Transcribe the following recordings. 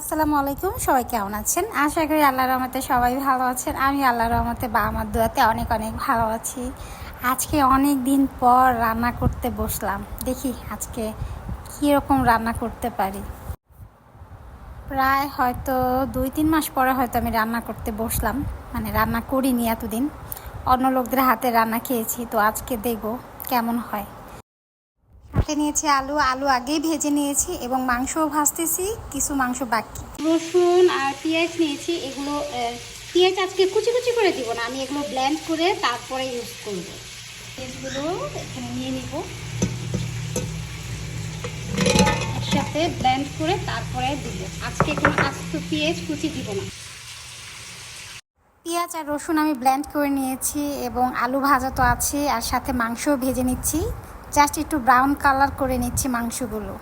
আসসালামু আলাইকুম, সবাই কেমন আছেন? আশা করি আল্লাহর রহমতে সবাই ভালো আছেন। আমি আল্লাহর রহমতে বা আমার দোয়াতে অনেক অনেক ভালো আছি। আজকে অনেক দিন পর রান্না করতে বসলাম। দেখি আজকে কীরকম রান্না করতে পারি। প্রায় হয়তো দুই তিন মাস পরে হয়তো আমি রান্না করতে বসলাম। মানে রান্না করিনি এতদিন। অন্য লোকদের হাতে রান্না খেয়েছি, তো আজকে দেখব কেমন হয়। সাথে নিয়েছি আলু আলু আগেই ভেজে নিয়েছি এবং মাংসও ভাজতেছি কিছু মাংস বাকি। রসুন আর পেঁয়াজ নিয়েছি এগুলো পেঁয়াজ আজকে কুচি কুচি করে দিব না আমি এগুলো ব্ল্যান্ড করে তারপরে ইউজ করব। পেঁয়াজগুলো এখানে নিয়ে নিব। একসাথে ব্ল্যান্ড করে তারপরে দিব। আজকে কোনো আস্ত পেঁয়াজ কুচি দিব না। পেঁয়াজ আর রসুন আমি ব্ল্যান্ড করে নিয়েছি এবং আলু ভাজা তো আছে আর সাথে মাংসও ভেজে নিচ্ছি। জাস্ট একটু ব্রাউন কালার করে নিচ্ছি মাংসগুলো,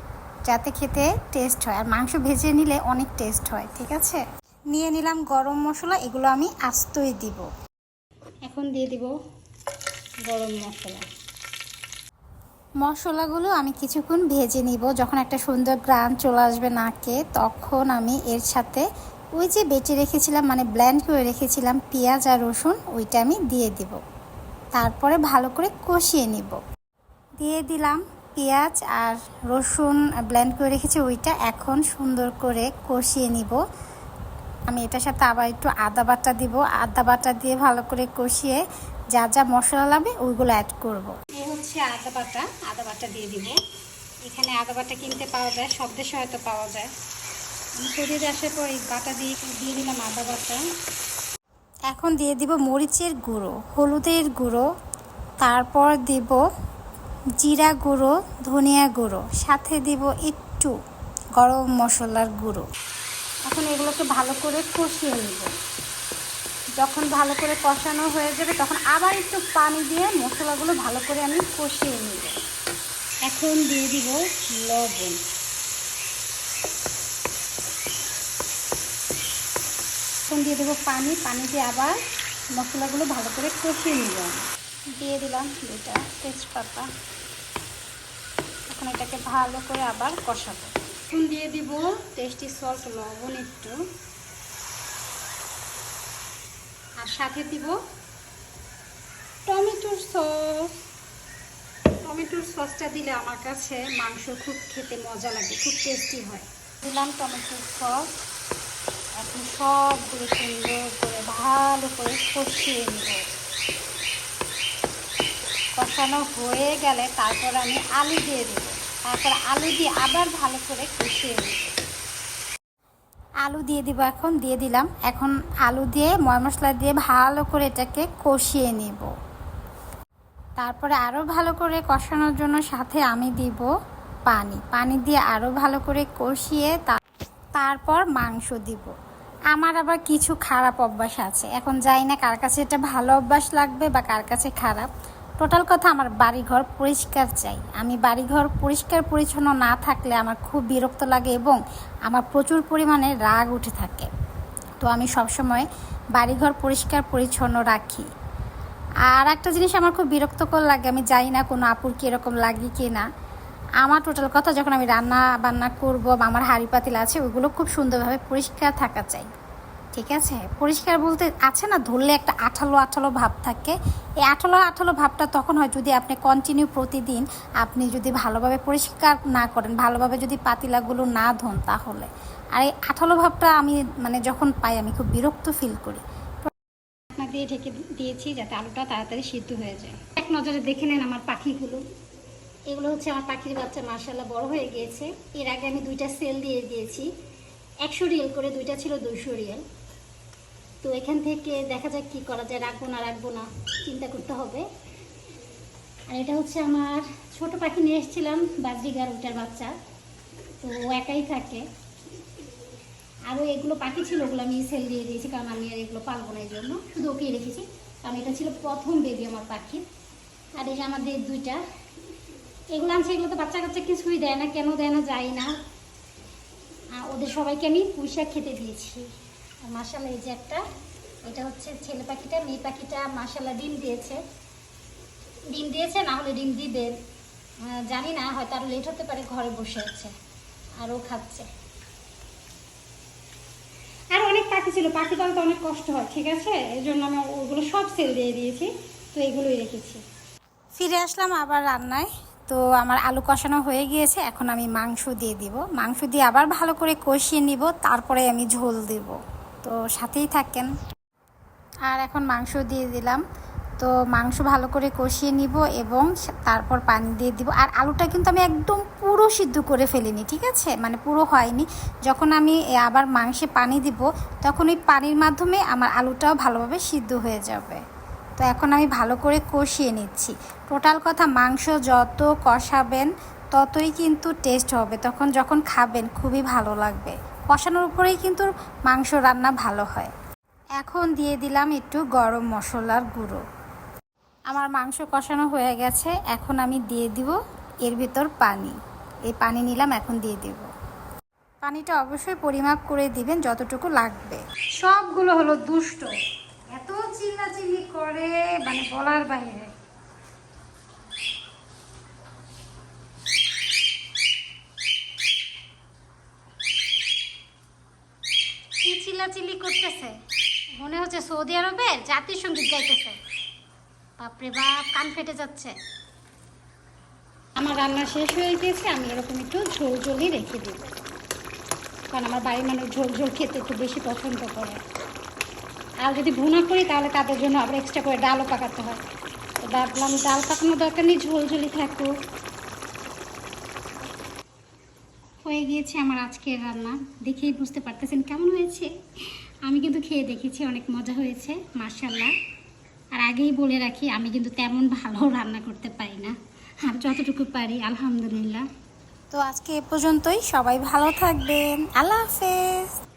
যাতে খেতে টেস্ট হয়। আর মাংস ভেজে নিলে অনেক টেস্ট হয়, ঠিক আছে? নিয়ে নিলাম গরম মশলা, এগুলো আমি আস্তই দিব। এখন দিয়ে দিব গরম মশলা। মশলাগুলো আমি কিছুক্ষণ ভেজে নিব। যখন একটা সুন্দর গ্রান চলে আসবে নাকে, তখন আমি এর সাথে ওই যে বেটে রেখেছিলাম মানে ব্ল্যান্ড করে রেখেছিলাম, পেঁয়াজ আর রসুন, ওইটা আমি দিয়ে দিব। তারপরে ভালো করে কষিয়ে নিব। দিয়ে দিলাম পেঁয়াজ আর রসুন ব্লেন্ড করে রেখেছি। ওইটা এখন সুন্দর করে কষিয়ে নিব। আমি এটার সাথে আবার একটু আদা বাটা দিব। আদা বাটা দিয়ে ভালো করে কষিয়ে যা যা মশলা লাগবে ওইগুলো অ্যাড করব। এই হচ্ছে আদা বাটা। আদা বাটা দিয়ে দিব। এখানে আদা বাটা কিনতে পাওয়া যায়, সব দেশে হয়তো পাওয়া যায়। আমি শরীরে আসার পর এই বাটা দিয়ে দিয়ে দিলাম আদা বাটা। এখন দিয়ে দিব মরিচের গুঁড়ো, হলুদের গুঁড়ো। তারপর দিব জিরা গুঁড়ো, ধনিয়া গুঁড়ো, সাথে দিব একটু গরম মশলার গুঁড়ো। এখন এগুলোকে ভালো করে কষিয়ে নিব। যখন ভালো করে কষানো হয়ে যাবে, তখন আবার একটু পানি দিয়ে মশলাগুলো ভালো করে আমি কষিয়ে নিব। এখন দিয়ে দিব লবণ। এখন দিয়ে দেবো পানি। পানি দিয়ে আবার মশলাগুলো ভালো করে কষিয়ে নিব। দিয়ে দিলাম দুইটা তেজপাতা। এখন এটাকে ভালো করে আবার কষাবো। এখন দিয়ে দিব টেস্টি সল্ট লবণ একটু। আর সাথে দিব টমেটোর সস। টমেটোর সসটা দিলে আমার কাছে মাংস খুব খেতে মজা লাগে খুব টেস্টি হয়। দিলাম টমেটোর সস। এখন সবগুলো সুন্দর করে ভালো করে কষিয়ে নেব। কষানো হয়ে গেলে তারপর আমি আলু দিয়ে দেব। তারপর আলু দিয়ে আবার ভালো করে কষিয়ে নেব। আলু দিয়ে দিব এখন, দিয়ে দিলাম। এখন আলু দিয়ে, ময় মশলা দিয়ে ভালো করে এটাকে কষিয়ে নিব। তারপরে আরও ভালো করে কষানোর জন্য সাথে আমি দিব পানি। পানি দিয়ে আরও ভালো করে কষিয়ে তারপর মাংস দিব। আমার আবার কিছু খারাপ অভ্যাস আছে। এখন যাই না কার কাছে এটা ভালো অভ্যাস লাগবে বা কার কাছে খারাপ। টোটাল কথা আমার বাড়িঘর পরিষ্কার চাই। আমি বাড়িঘর পরিষ্কার পরিচ্ছন্ন না থাকলে আমার খুব বিরক্ত লাগে এবং আমার প্রচুর পরিমাণে রাগ উঠে থাকে। তো আমি সবসময় বাড়িঘর পরিষ্কার পরিচ্ছন্ন রাখি। আর একটা জিনিস আমার খুব বিরক্তকর লাগে, আমি জানি না কোনো আপুর কি এরকম লাগে কি না। আমার টোটাল কথা যখন আমি রান্না বান্না করব বা আমার হাঁড়ি পাতিল আছে ওইগুলো খুব সুন্দরভাবে পরিষ্কার থাকা চাই। ঠিক আছে? পরিষ্কার বলতে আছে না, ধরলে একটা আঠালো আঠালো ভাব থাকে। এই আঠালো আঠালো ভাবটা তখন হয় যদি আপনি কন্টিনিউ প্রতিদিন আপনি যদি ভালোভাবে পরিষ্কার না করেন, ভালোভাবে যদি পাতিলাগুলো না ধোন তাহলে। আর এই আঠালো ভাবটা আমি মানে যখন পাই, আমি খুব বিরক্ত ফিল করি। ঢাকনা দিয়ে ঢেকে দিয়েছি যাতে আলুটা তাড়াতাড়ি সিদ্ধ হয়ে যায়। এক নজরে দেখে নেন আমার পাখিগুলো। এগুলো হচ্ছে আমার পাখির বাচ্চা মার্শাল্লাহ বড় হয়ে গিয়েছে। এর আগে আমি দুইটা সেল দিয়ে দিয়েছি। একশো রিয়েল করে, দুইটা ছিল দুইশো রিয়েল। তো এখান থেকে দেখা যাক কি করা যায়, রাখব না রাখব না, চিন্তা করতে হবে। আর এটা হচ্ছে আমার ছোট পাখি নিয়ে এসেছিলাম, বাজরিগার ওটার বাচ্চা। তো ও একাই থাকে। আরও এগুলো পাখি ছিল, ওগুলো আমি সেল দিয়ে দিয়েছি, কারণ আমি আর এগুলো পালবো না এই জন্য। শুধু ওকেই রেখেছি, কারণ এটা ছিল প্রথম বেবি আমার পাখির আর এই যে আমাদের দুইটা, এগুলো আনছে, এগুলো তো বাচ্চা কাচ্চা কিছুই দেয় না, কেন দেয় না, যাই না। ওদের সবাইকে আমি পুঁইশাক খেতে দিয়েছি। মাসালা এই যে একটা, এটা হচ্ছে ছেলে পাখিটা, মেয়ে পাখিটা মাসালা ডিম দিয়েছে। ডিম দিয়েছে, না হলে ডিম দিবে। জানি না, হয়তো আরও লেট হতে পারে, ঘরে বসে আছে। আরও আর ও খাচ্ছে। পাখি ছিল, পাখি পালতে অনেক কষ্ট হয়, ঠিক আছে? এই জন্য আমি ওগুলো সব সেল দিয়ে দিয়েছি, তো এগুলোই রেখেছি। ফিরে আসলাম আবার রান্নায়। তো আমার আলু কষানো হয়ে গিয়েছে, এখন আমি মাংস দিয়ে দিব। মাংস দিয়ে আবার ভালো করে কষিয়ে নিব, তারপরে আমি ঝোল দিব। তো সাথেই থাকেন। আর এখন মাংস দিয়ে দিলাম। তো মাংস ভালো করে কষিয়ে নিব এবং তারপর পানি দিয়ে দিব। আর আলুটা কিন্তু আমি একদম পুরো সিদ্ধ করে ফেলিনি, ঠিক আছে? মানে পুরো হয়নি। যখন আমি আবার মাংসে পানি দিব, তখন ওই পানির মাধ্যমে আমার আলুটাও ভালোভাবে সিদ্ধ হয়ে যাবে। তো এখন আমি ভালো করে কষিয়ে নিচ্ছি। টোটাল কথা মাংস যত কষাবেন, ততই কিন্তু টেস্ট হবে। তখন যখন খাবেন, খুবই ভালো লাগবে। কষানোর উপরেই কিন্তু মাংস রান্না ভালো হয়। এখন দিয়ে দিলাম একটু গরম মশলার গুঁড়ো। আমার মাংস কষানো হয়ে গেছে, এখন আমি দিয়ে দিব এর ভিতর পানি। এই পানি নিলাম, এখন দিয়ে দিব। পানিটা অবশ্যই পরিমাপ করে দিবেন যতটুকু লাগবে। সবগুলো হলো দুষ্ট। এত চিল্লাচিল্লি করে মানে বলার বাইরে কি চিল্লাচিল্লি করতেছে। মনে হচ্ছে সৌদি আরবের জাতীয় সংগীত গাইতেছে বাপরে বাপ, কান ফেটে যাচ্ছে। আমার রান্না শেষ হয়ে গিয়েছে আমি এরকম একটু ঝোল ঝোলই রেখে দিব। কারণ আমার বাড়ির মানুষ ঝোল ঝোল খেতে একটু বেশি পছন্দ করে। আর যদি ভুনা করি, তাহলে তাদের জন্য আবার এক্সট্রা করে ডালও পাকাতে হয়। তো ভাবলাম, ডাল পাকানোর দরকার নেই, ঝোল ঝোলই থাকুক। হয়ে গিয়েছে আমার আজকের রান্না। দেখেই বুঝতে পারতেছেন কেমন হয়েছে। আমি কিন্তু খেয়ে দেখেছি অনেক মজা হয়েছে মার্শাল্লাহ আর আগেই বলে রাখি, আমি কিন্তু তেমন ভালো রান্না করতে পারি না। আর যতটুকু পারি, আলহামদুলিল্লাহ। তো আজকে এ পর্যন্তই। সবাই ভালো থাকবেন। আল্লাহ হাফেজ।